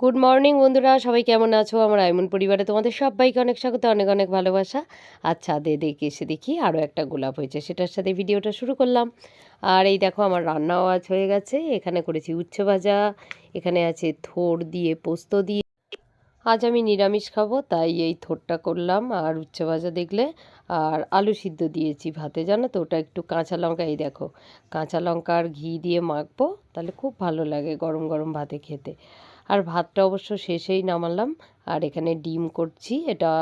Good morning বন্ধুরা। সবাই কেমন আছো? আমার আইমন পরিবারে তোমাদের সবাইকে অনেক স্বাগত, অনেক অনেক ভালোবাসা। আচ্ছা দে, দেখে, এসে দেখি আরও একটা গোলাপ হয়েছে। সেটার সাথে ভিডিওটা শুরু করলাম। আর এই দেখো, আমার রান্নাও আজ হয়ে গেছে। এখানে করেছি উচ্ছে ভাজা, এখানে আছে থোর দিয়ে পোস্ত দিয়ে। আজ আমি নিরামিষ খাব, তাই এই থোরটা করলাম। আর উচ্ছে ভাজা দেখলে, আর আলু সিদ্ধ দিয়েছি ভাতে। জানো তো, ওটা একটু কাঁচা লঙ্কা, এই দেখো, কাঁচা লঙ্কা আর ঘি দিয়ে মাখবো, তাহলে খুব ভালো লাগে গরম গরম ভাতে খেতে। আর ভাতটা অবশ্য শেষেই নামালাম। আর এখানে ডিম করছি, এটা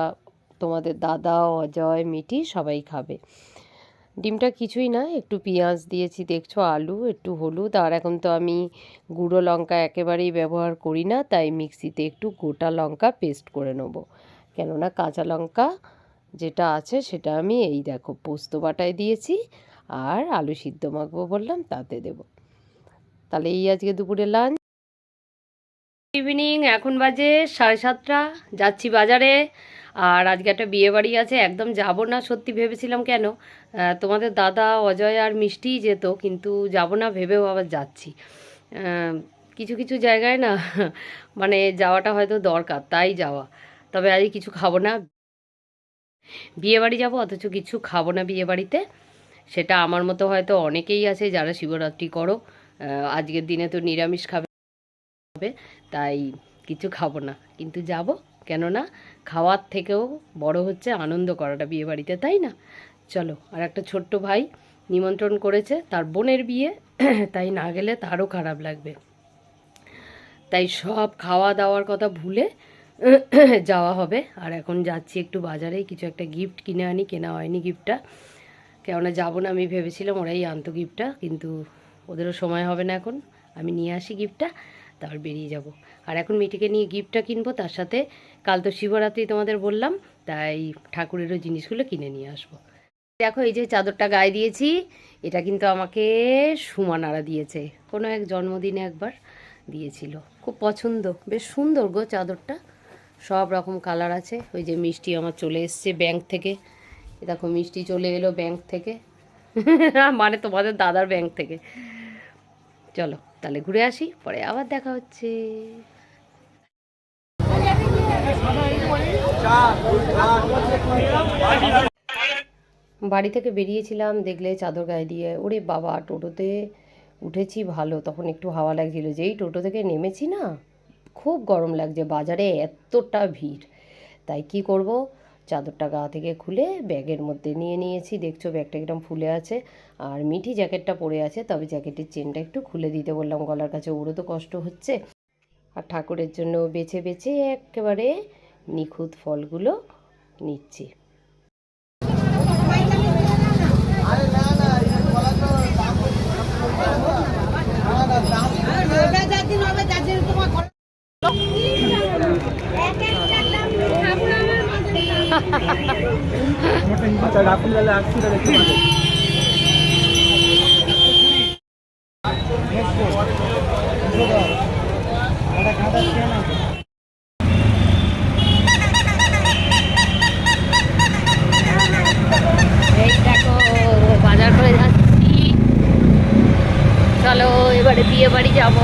তোমাদের দাদা, অজয় মিটি সবাই খাবে। ডিমটা কিছুই না, একটু পেঁয়াজ দিয়েছি, দেখছ আলু, একটু হলুদ, আর এখন তো আমি গুঁড়ো লঙ্কা একেবারেই ব্যবহার করি না, তাই মিক্সিতে একটু গোটা লঙ্কা পেস্ট করে নেব। কেননা কাঁচা লঙ্কা যেটা আছে সেটা আমি এই দেখো, পোস্ত বাটায় দিয়েছি, আর আলু সিদ্ধ মাখবো বললাম, তাতে দেব। তাহলে এই আজকে দুপুরে লাঞ্চ। ইভিনিং এখন বাজে সাড়ে সাতটা, যাচ্ছি বাজারে। আর আজকে একটা বিয়ে বাড়ি আছে, একদম যাব না, সত্যি ভেবেছিলাম কেন? তোমাদের দাদা অজয় আর মিষ্টিই যেত, কিন্তু যাব না, ভেবেও আবার যাচ্ছি। কিছু কিছু জায়গায় না মানে যাওয়াটা হয়তো দরকার, তাই যাওয়া। তবে আজ কিছু খাব না। বিয়ে বাড়ি যাব, অথচ কিছু খাব না বিয়ে বাড়িতে। সেটা আমার মতো হয়তো অনেকেই আছে যারা শিবরাত্রি করো। আজকের দিনে তো নিরামিষ খাবে। হবে, তাই কিছু খাব না। কিন্তু যাব, কেননা খাওয়ার থেকেও বড় হচ্ছে আনন্দ করাটা বিয়ে বাড়িতে তাই না? চলো, আর একটা ছোট্ট ভাই নিমন্ত্রণ করেছে, তার বোনের বিয়ে, তাই না গেলে তারও খারাপ লাগবে। তাই সব খাওয়া দাওয়ার কথা ভুলে যাওয়া হবে। আর এখন যাচ্ছি একটু বাজারে কিছু একটা গিফট কিনে আনি, কেনা হয়নি গিফটটা কেননা যাব না আমি ভেবেছিলাম ওরাই আনতো গিফটটা কিন্তু ওদেরও সময় হবে না এখন। আমি নিয়ে আসি গিফটটা তারপর বেরিয়ে যাব। আর এখন মিটিকে নিয়ে গিফটটা কিনবো, তার সাথে কাল তো শিবরাত্রি তোমাদের বললাম, তাই ঠাকুরেরও জিনিসগুলো কিনে নিয়ে আসব। দেখো, এই যে চাদরটা গায়ে দিয়েছি, এটা কিন্তু আমাকে সুমানারা দিয়েছে। কোনো এক জন্মদিনে একবার দিয়েছিল। খুব পছন্দ, বেশ সুন্দর গো চাদরটা। সব রকম কালার আছে। ওই যে মিষ্টি আমার চলে এসছে ব্যাংক থেকে। দেখো, মিষ্টি চলে এলো ব্যাংক থেকে। মানে তোমাদের দাদার ব্যাংক থেকে। চলো। তাহলে ঘুরে আসি, পরে আবার দেখা হচ্ছে। বাড়ি থেকে বেরিয়েছিলাম, দেখলে চাদর গায়ে দিয়ে, ওরে বাবা, টোটোতে উঠেছি ভালো, তখন একটু হাওয়া লাগছিল, যেই টোটো থেকে নেমেছি না, খুব গরম লাগছে, বাজারে এতটা ভিড়। তাই কি করব? চাদরটা গা থেকে খুলে ব্যাগের মধ্যে নিয়ে নিয়েছি। দেখছ ব্যাগটা একদম ফুলে আছে। আর মিঠি জ্যাকেটটা পরে আছে, তবে জ্যাকেটের চেনটা একটু খুলে দিতে বললাম। গলার কাছে ওরও তো কষ্ট হচ্ছে। আর ঠাকুরের জন্য বেছে বেছে একেবারে নিখুঁত ফলগুলো নিচ্ছি। আচ্ছা রাখুন তাহলে আসছি তাহলে একটু বাদে। এই দেখো, বাজার করে যাচ্ছি চলো, এবারে বিয়ে বাড়ি যাব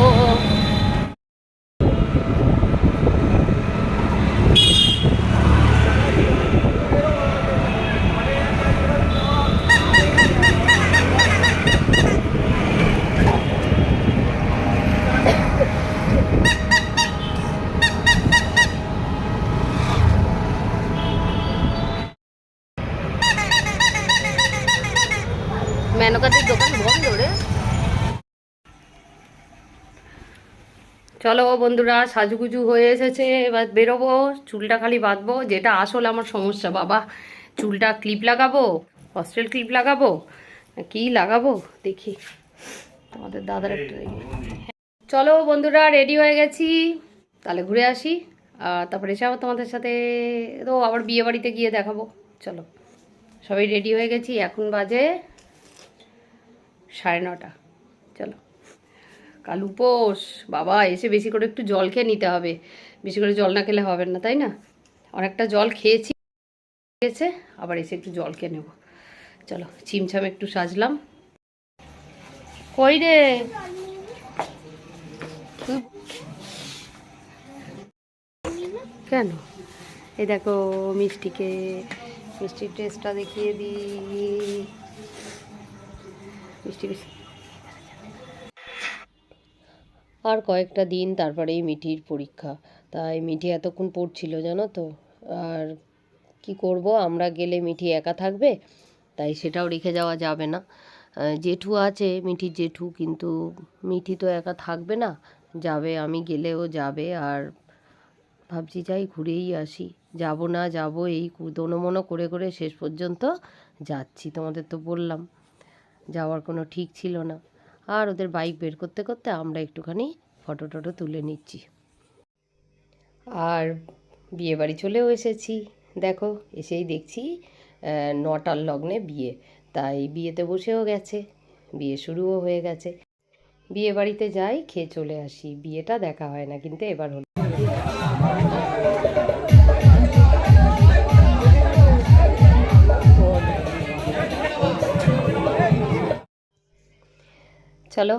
চলো বন্ধুরা, সাজুগুজু হয়ে এসেছে। এবার বেরোবো, চুলটা খালি বাঁধবো। যেটা আসল আমার সমস্যা, বাবা। চুলটা ক্লিপ লাগাবো হস্টেল ক্লিপ লাগাবো কি লাগাবো? দেখি। তোমাদের দাদার একটা চলো বন্ধুরা রেডি হয়ে গেছি। তাহলে ঘুরে আসি। আর তারপরে এসে তোমাদের সাথে তো আবার বিয়ে বাড়িতে গিয়ে দেখাবো। চলো। সবাই রেডি হয়ে গেছি। এখন বাজে সাড়ে নটা। চলো। কাল পোষ, বাবা, এসে বেশি করে একটু জল খেয়ে নিতে হবে। বেশি করে জল না খেলে হবে না, তাই না? অনেকটা জল খেয়েছি গেছে আবার এসে একটু জল খেয়ে নেব। চলো চিমছাম একটু সাজলাম। কই রে? কেন? এই দেখো, মিষ্টিকে, মিষ্টির টেস্টটা দেখিয়ে দিই। মিষ্টি বেশি আর কয়েকটা দিন তারপরেই মিঠির পরীক্ষা। তাই মিঠি এতক্ষণ পড়ছিল, জানো তো? আর কি করব? আমরা গেলে মিঠি একা থাকবে? তাই সেটাও রেখে যাওয়া যাবে না। জেঠু আছে, মিঠির জেঠু, কিন্তু মিঠি তো একা থাকবে না। যাবে, আমি গেলেও যাবে। আর ভাবছি যাই ঘুরেই আসি। যাব না যাব, এই দোনোমনো করে করে শেষ পর্যন্ত যাচ্ছি, তোমাদের তো বললাম। যাওয়ার কোনো ঠিক ছিল না। আর ওদের বাইক বের করতে করতে আমরা একটুখানি ফটো টটো তুলে নিচ্ছি। আর বিয়ে বাড়ি চলেও এসেছি। দেখো, এসেই দেখছি নটার লগ্নে বিয়ে। তাই বিয়েতে বসেও গেছে। বিয়ে শুরুও হয়ে গেছে। বিয়ে বাড়িতে যাই, খেয়ে চলে আসি। বিয়েটা দেখা হয় না, কিন্তু এবার হলো। চলো,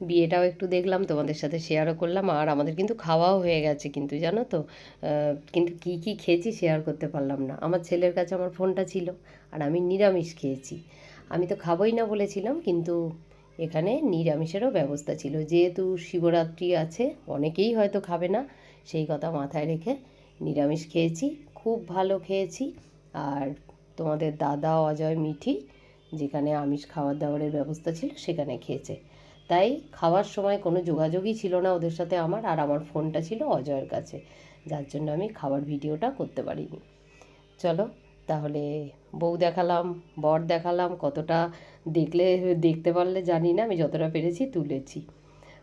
বিয়েটাও একটু দেখলাম, তোমাদের সাথে শেয়ারও করলাম, আর আমাদের কিন্তু খাওয়াও হয়ে গেছে কিন্তু, জানো তো? কিন্তু কি কি খেয়েছি শেয়ার করতে পারলাম না। আমার ছেলের কাছে আমার ফোনটা ছিল, আর আমি নিরামিষ খেয়েছি। আমি তো খাবোই না বলেছিলাম, কিন্তু এখানে নিরামিষেরও ব্যবস্থা ছিল। যেহেতু শিবরাত্রি আছে, অনেকেই হয়তো খাবে না, সেই কথা মাথায় রেখে নিরামিষ খেয়েছি, খুব ভালো খেয়েছি। আর তোমাদের দাদা অজয় মিঠি যেখানে আমিষ খাবার দাবারের ব্যবস্থা ছিল, সেখানে খেয়েছে। তাই খাওয়ার সময় কোনো যোগাযোগই ছিল না ওদের সাথে আমার, আর আমার ফোনটা ছিল অজয়ের কাছে। যার জন্য আমি খাবার ভিডিওটা করতে পারিনি। চলো, তাহলে বউ দেখালাম, বর দেখালাম, কতটা দেখলে, দেখতে পারলে জানি না, আমি যতটা পেরেছি তুলেছি।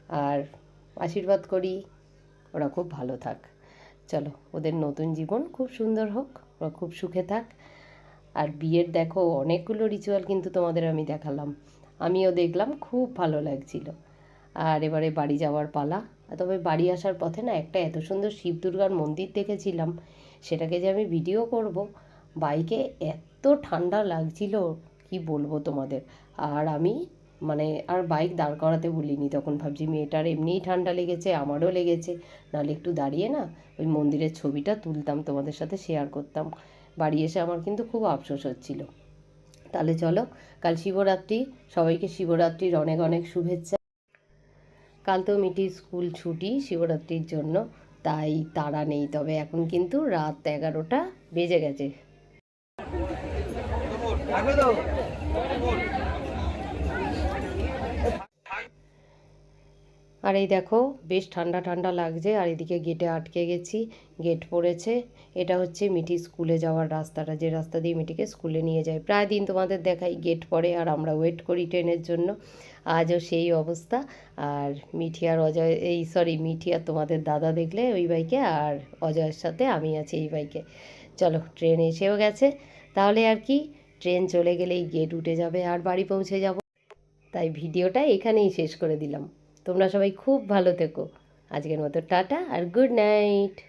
আর আশীর্বাদ করি, ওরা খুব ভালো থাক। চলো, ওদের নতুন জীবন খুব সুন্দর হোক, ওরা খুব সুখে থাক। আর বিয়ের দেখো অনেকগুলো রিচুয়াল কিন্তু তোমাদের আমি দেখালাম। আমিও দেখলাম, খুব ভালো লাগছিল। আর এবারে বাড়ি যাওয়ার পালা। তবে বাড়ি আসার পথে না একটা এত সুন্দর শিব দুর্গার মন্দির দেখেছিলাম। সেটাকে যে আমি ভিডিও করব, বাইকে এত ঠান্ডা লাগছিল, কি বলব তোমাদের? আর আমি মানে আর বাইক দাঁড় করাতে বলিনি তখন ভাবছি মেয়েটার এমনিই ঠান্ডা লেগেছে, আমারও লেগেছে। নাহলে একটু দাঁড়িয়ে না ওই মন্দিরের ছবিটা তুলতাম, তোমাদের সাথে শেয়ার করতাম। বাড়ি এসে আমার কিন্তু খুব আফসোস হচ্ছিল। তাহলে চলো, কাল শিবরাত্রি, সবাইকে শিবরাত্রির অনেক অনেক শুভেচ্ছা। কাল তো মিটি স্কুল ছুটি শিবরাত্রির জন্য, তাই তারা নেই, তবে এখন কিন্তু রাত এগারোটা বেজে গেছে। আর এই দেখো, বেশ ঠান্ডা ঠান্ডা লাগছে। আর এদিকে গেটে আটকে গেছি, গেট পড়েছে। এটা হচ্ছে মিঠি স্কুলে যাওয়ার রাস্তাটা, যে রাস্তা দিয়ে মিঠিকে স্কুলে নিয়ে যায়। প্রায় দিন তোমাদের দেখাই, গেট পড়ে আর আমরা ওয়েট করি ট্রেনের জন্য। আজও সেই অবস্থা। আর মিঠি আর অজয়, এই সরি মিঠি আর তোমাদের দাদা দেখলে ওই বাইকে আর অজয়ের সাথে আমি আছি এই বাইকে চলো, ট্রেন এসেও গেছে। তাহলে আর কি, ট্রেন চলে গেলেই গেট উঠে যাবে আর বাড়ি পৌঁছে যাব। তাই ভিডিওটা এখানেই শেষ করে দিলাম। তোমরা সবাই খুব ভালো থেকো। আজকের মতো টাটা আর গুড নাইট।